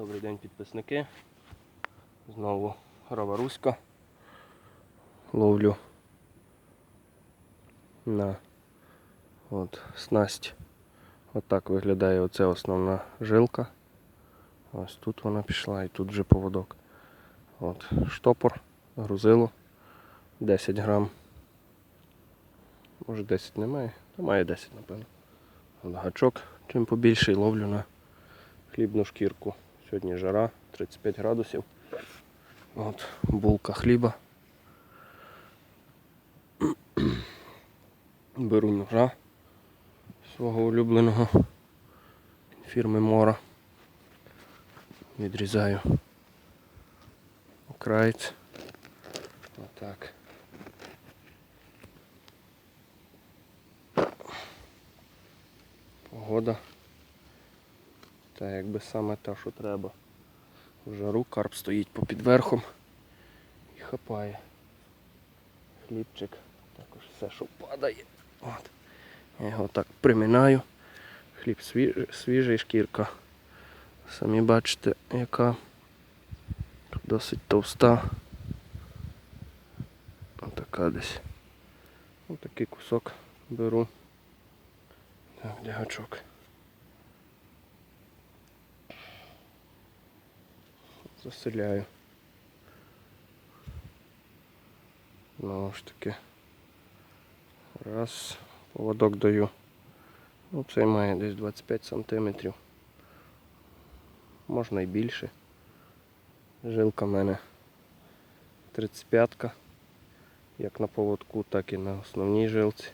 Добрий день, підписники. Знову Раваруська. Ловлю на от, снасть. Отак виглядає оце основна жилка. Ось тут вона пішла і тут вже поводок. От, штопор, грузило 10 грам. Може 10 немає, та має 10, напевно. От гачок чим побільший ловлю на хлібну шкірку. Сьогодні жара 35 градусів. От, булка хліба. Беру ножа свого улюбленого фірми Мора. Відрізаю окраєць. Отак. Погода. Та якби саме те, що треба. В жару карп стоїть попід верхом і хапає. Хлібчик. Також все, що падає. От. Я його так приминаю. Хліб свіжий, свіжий шкірка. Самі бачите, яка досить товста. Отака десь. Отакий кусок беру. Так, для. Заселяю. Знову ж таки. Раз, поводок даю. Ну, цей має десь 25 сантиметрів. Можна і більше. Жилка в мене 35-ка. Як на поводку, так і на основній жилці.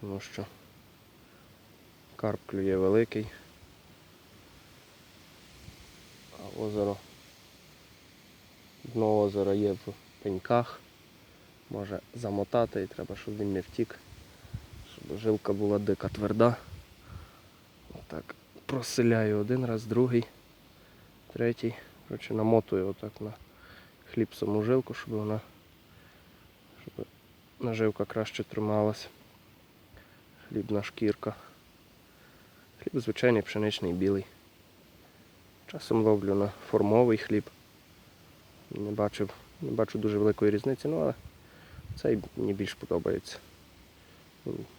Тому що карп клює великий. А озеро. Дно озера є в пеньках. Може замотати і треба, щоб він не втік. Щоб жилка була дика тверда. Отак. Проселяю один раз, другий, третій. Коротше, намотую отак на хліб саму жилку, щоб вона щоб наживка краще трималась. Хлібна шкірка. Хліб звичайний пшеничний білий. Часом ловлю на формовий хліб. Не бачив, не бачу дуже великої різниці, ну але цей мені більш подобається.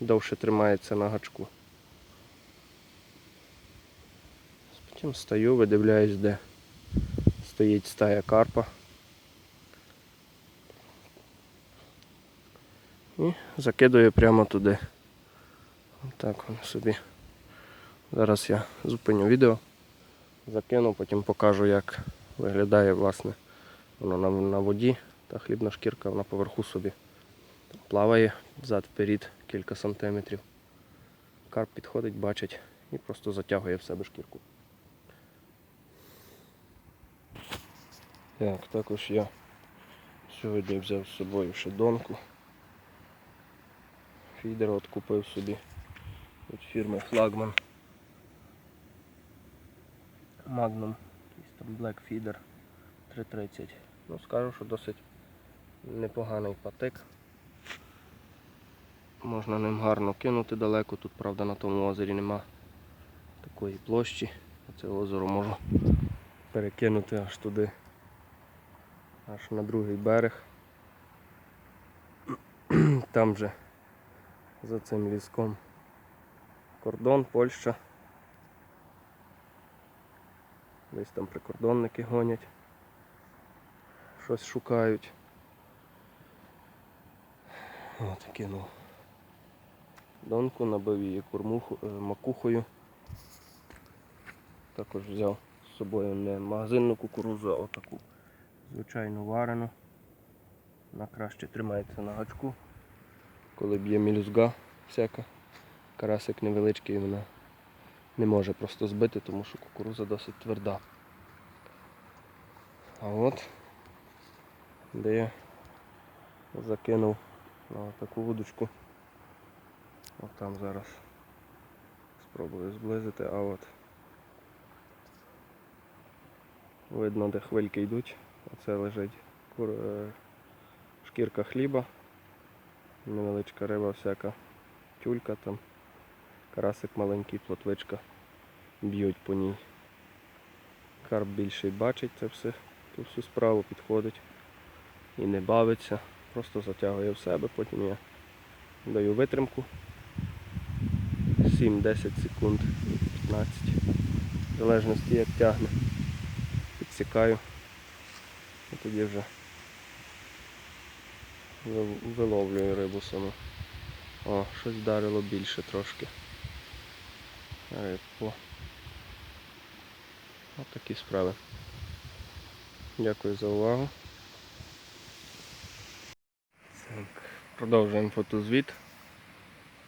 Довше тримається на гачку. Потім стою, видивляюсь, де стоїть стая карпа. І закидаю прямо туди. Так воно собі. Зараз я зупиню відео, закину, потім покажу, як виглядає власне воно на, воді та хлібна шкірка вона поверху собі плаває взад-вперед кілька сантиметрів. Карп підходить, бачить і просто затягує в себе шкірку. Так, також я сьогодні взяв з собою ще донку. Фідер от купив собі від фірми Flagman. Magnum, якийсь там Black Feeder 330. Ну скажу, що досить непоганий патик. Можна ним гарно кинути далеко, тут правда на тому озері нема такої площі. Це озеро можу перекинути аж туди, аж на другий берег. Там же за цим ліском кордон, Польща. Десь там прикордонники гонять, щось шукають. От кинув донку, набив її кормуху, е, макухою. Також взяв з собою не магазинну кукурузу, а отаку звичайну варену. Вона краще тримається на гачку. Коли б'є мілюзга всяка, карасик невеличкий, вона не може просто збити, тому що кукуруза досить тверда. А от де я закинув на таку вудочку. От там зараз спробую зблизити, а от видно, де хвильки йдуть. Оце лежить е, шкірка хліба, невеличка риба всяка, тюлька там, карасик маленький, плотвичка б'ють по ній. Карп більший бачить це все, ту всю справу підходить і не бавиться, просто затягує в себе, потім я даю витримку 7-10 секунд, 15, в залежності як тягне. Підсікаю і тоді вже виловлюю рибу саму. О, щось вдарило більше трошки. Рибку. Ось такі справи. Дякую за увагу. Так, продовжуємо фотозвіт.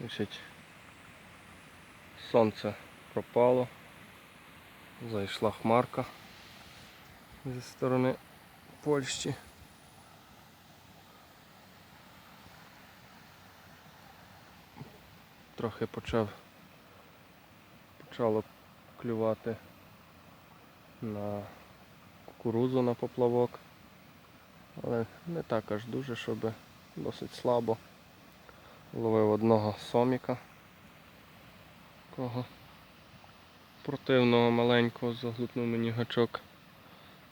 Значить, сонце пропало. Зайшла хмарка зі сторони Польщі. Трохи почав почало клювати на кукурузу на поплавок. Але не так аж дуже, щоб досить слабо. Ловив одного соміка. Кого противного маленького заглутнув мені гачок.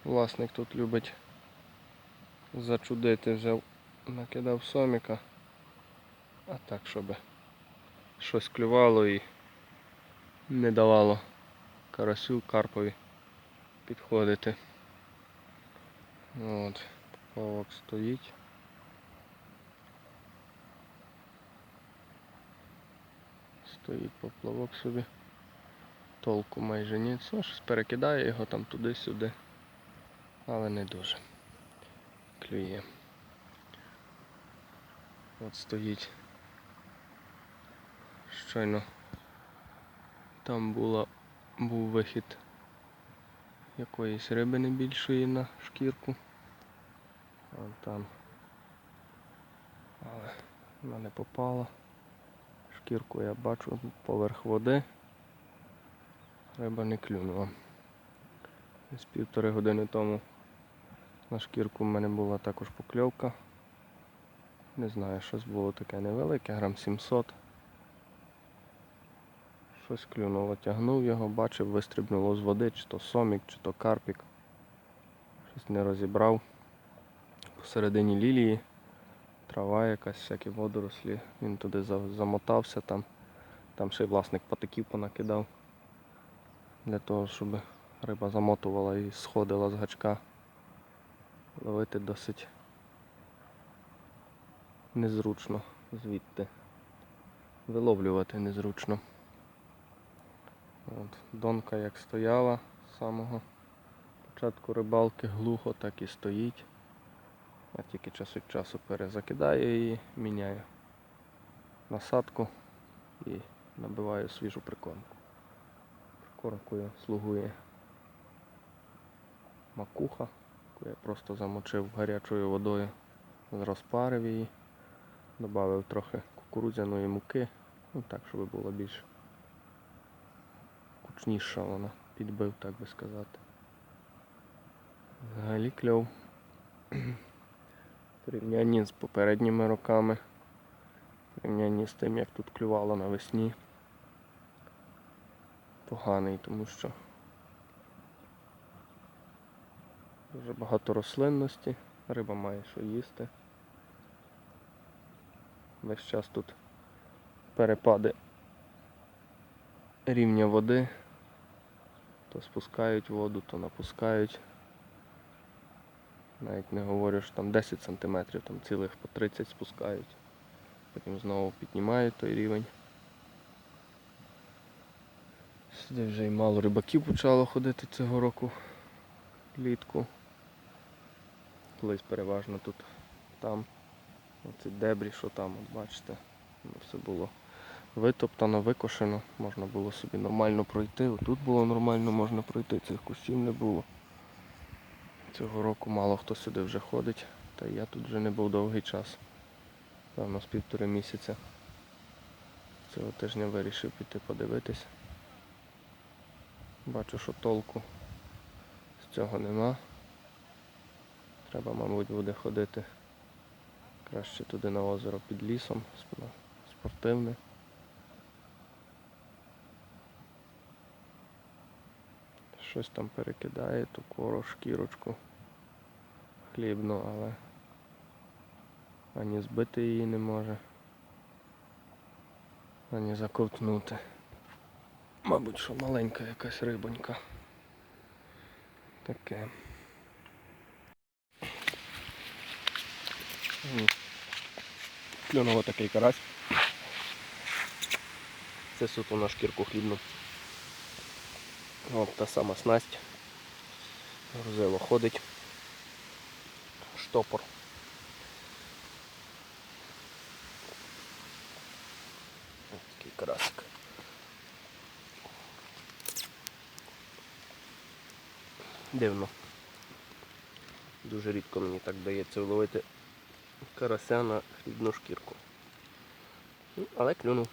Власник тут любить зачудити, взяв, накидав соміка. А так, щоб щось клювало і не давало карасю карпові підходити. От, поплавок стоїть. Стоїть поплавок собі. Толку майже ні. Ну, щось перекидає його там туди-сюди. Але не дуже. Клює. От стоїть. Щойно там була, був вихід якоїсь риби не більшої на шкірку. Вон там. Але вона не попала. Шкірку я бачу поверх води. Риба не клюнула. З півтори години тому на шкірку в мене була також покльовка. Не знаю, щось було таке невелике, грам 700. Щось клюнуло, тягнув його, бачив, вистрибнуло з води, чи то сомік, чи то карпік. Щось не розібрав. Посередині лілії трава якась, всякі водорослі. Він туди замотався там. Там ще й власник патиків понакидав. Для того, щоб риба замотувала і сходила з гачка. Ловити досить незручно звідти. Виловлювати незручно. От, донка як стояла з самого початку рибалки глухо, так і стоїть. Я тільки час від часу перезакидаю її, міняю насадку і набиваю свіжу прикормку. Прикормкою слугує макуха, яку я просто замочив гарячою водою, розпарив її, додав трохи кукурудзяної муки, ну так, щоб було більш кучніша вона, підбив, так би сказати. Взагалі кльов. Порівнянні з попередніми роками, порівнянні з тим, як тут клювало навесні. Поганий, тому що дуже багато рослинності, риба має що їсти. Весь час тут перепади рівня води. То спускають воду, то напускають. Навіть не говорю, що там 10 см, там цілих по 30 спускають. Потім знову піднімають той рівень. Сюди вже й мало рибаків почало ходити цього року влітку. Колись переважно тут там. Оці дебрі, що там, от бачите, воно все було витоптано, викошено, можна було собі нормально пройти. Тут було нормально, можна пройти, цих кущів не було. Цього року мало хто сюди вже ходить, та я тут вже не був довгий час. Певно, з півтори місяця. Цього тижня вирішив піти подивитись. Бачу, що толку з цього нема. Треба, мабуть, буде ходити краще туди на озеро під лісом, сп- спортивне. Щось там перекидає, ту кору, шкірочку хлібну, але ані збити її не може, ані заковтнути. Мабуть, що маленька якась рибонька. Таке. М. Клюнув такий карась. Це суто на шкірку хлібну. От та сама снасть. Грузило ходить. Штопор. Ось такий карасик. Дивно. Дуже рідко мені так вдається вловити карася на хлібну шкірку. Ну, Але клюнув.